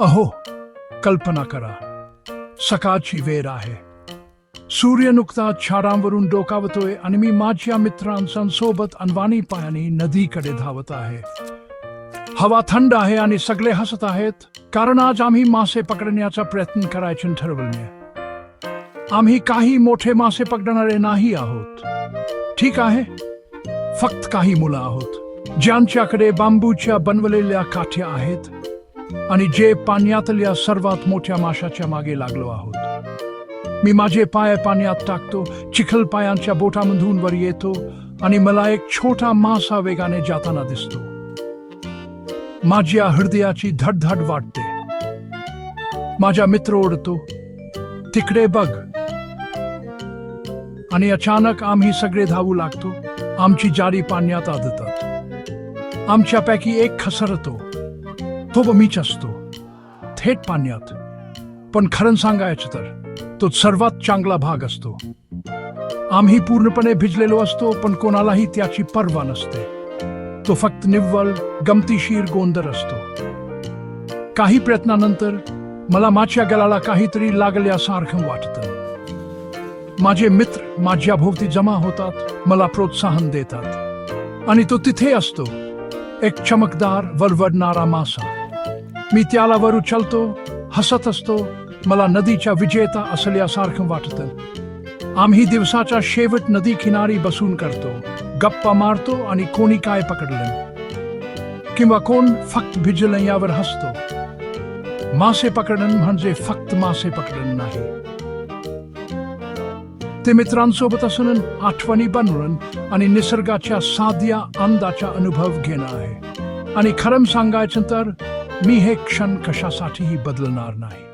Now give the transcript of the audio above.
अहो कल्पना करा. सकाळची वेळ आहे. सूर्य नुकताच छारांवरून डोकावतोय आणि मी माझ्या मित्रांसोबत अनवाणी पायाने नदीकडे धावत आहे. हवा थंड आहे आणि सगळे हसत आहेत. कारण आज आम्ही मासे पकडण्याचा प्रयत्न करायचे ठरवले. आम्ही काही मोठे मासे पकडणारे नाही आहोत. ठीक आहे? फक्त काही मुलं आहोत. ज्यांच्याकडे बांबूच्या बनवलेल्या काठ्या आहेत आणि जे पाण्यातल्या सर्वात मोठ्या माशाच्या मागे लागलो आहोत. मी माझे पाय पाण्यात टाकतो चिखल पायांच्या बोटामधून वर येतो आणि मला एक छोटा मासा वेगाने जाताना दिसतो. माझ्या हृदयाची धडधड वाटते माझा मित्र ओढतो तिकडे बघ. आणि अचानक आम्ही सगळे धावू लागतो. आमची जारी पाण्यात आदतात आमच्यापैकी एक खसरतो तो व मीच असतो. थेट पाण्यात. पण खरं सांगायचं तर तो सर्वात चांगला भाग असतो. आम्ही पूर्णपणे भिजलेलो असतो पण कोणालाही त्याची पर्वा नसते. तो फक्त निव्वळ गमतीशीर गोंधळ असतो. काही प्रयत्नानंतर मला माझ्या गळाला काहीतरी लागल्यासारखं वाटतं. माझे मित्र माझ्या भोवती जमा होतात मला प्रोत्साहन देतात. आणि तो तिथे असतो. एक चमकदार वरवडणारा मासा. मी त्याला वर उचलतो हसत असतो मला नदीच्या विजेता असल्यासारखं वाटतं. आम्ही दिवसाच्या शेवट नदी किनारी बसून करतो गप्पा मारतो आणि कोणी काय पकडलं. किंवा कोण फक्त भिजलं यावर हसतो. मासे पकडण म्हणजे फक्त मासे पकडण नाही. ते मित्रांसोबत असून आठवणी बनवण आणि निसर्गाच्या साध्या आनंदाचा अनुभव घेणं आहे. आणि खरं सांगायचं तर मी हे क्षण कशासाठीही बदलणार नाही.